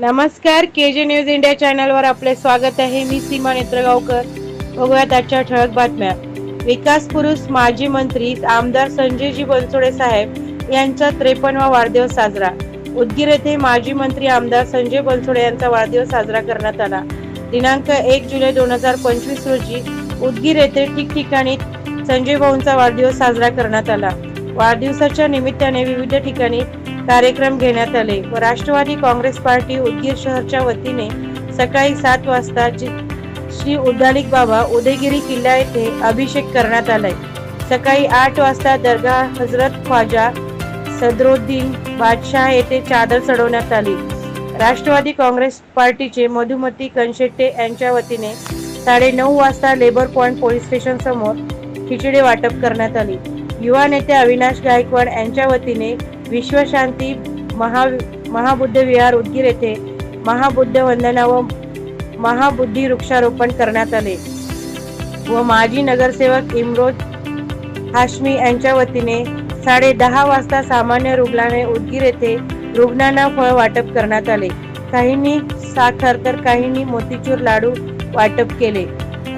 नमस्कार के J news India चॅनलवर आपले स्वागत आहे. मी सीमा नेत्रगावकर. बघूयात आजच्या ठळक बातम्या. विकास पुरुष माजी मंत्री आमदार संजयजी बनसोडे साहेब यांचा त्रेपन्नवा वाढदिवस साजरा. उदगीर येथे माजी मंत्री आमदार संजय बनसोडे यांचा वाढदिवस साजरा करण्यात आला. दिनांक एक जुलै दोन हजार पंचवीस रोजी उदगीर येथे ठिकठिकाणी संजय भाऊंचा वाढदिवस साजरा करण्यात आला. वाढदिवसाच्या निमित्ताने विविध ठिकाणी कार्यक्रम घेण्यात आले. व राष्ट्रवादी काँग्रेस पार्टी उदगीर शहरच्या वतीने सकाळी सात वाजता श्री उद्दालिक बाबा उदयगिरी किल्ला येथे अभिषेक करण्यात आलाय. सकाळी आठ वाजता दर्गा हजरत ख्वाजा सदरुद्दीन बादशाह येथे चादर चढवण्यात आली. राष्ट्रवादी काँग्रेस पार्टीचे मधुमती कनशेट्टे यांच्या वतीने साडे नऊ वाजता लेबर पॉइंट पोलीस स्टेशन समोर खिचडी वाटप करण्यात आली. युवा नेते अविनाश गायकवाड यांच्या वतीने विश्वशांती महा महाबुद्ध विहार उदगीर येथे महाबुद्ध वंदना व महाबुद्धी वृक्षारोपण करण्यात आले व माजी नगरसेवक इम्रोज हाशमी यांच्या वतीने साडे दहा वाजता सामान्य रुग्णालय उदगीर येथे रुग्णांना फळ वाटप करण्यात आले. काहींनी साखर तर काहींनी मोतीचूर लाडू वाटप केले.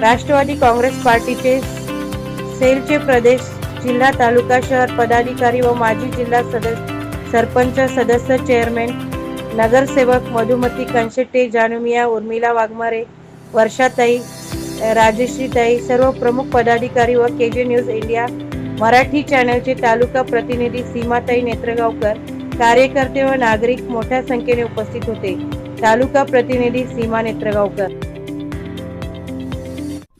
राष्ट्रवादी काँग्रेस पार्टीचे सेलचे प्रदेश जिल्हा तालुका शहर पदाधिकारी व माजी जिल्हा सदस्य सरपंच सदस्य चेअरमॅन नगरसेवक मधुमती कंशेट्टे जानुमिया उर्मिला वाघमारे वर्षाताई राजश्रीताई सर्व प्रमुख पदाधिकारी व K J news India Marathi चॅनलचे तालुका प्रतिनिधी सीमाताई नेत्रगावकर कार्यकर्ते व नागरिक मोठ्या संख्येने उपस्थित होते. तालुका प्रतिनिधी सीमा नेत्रगावकर.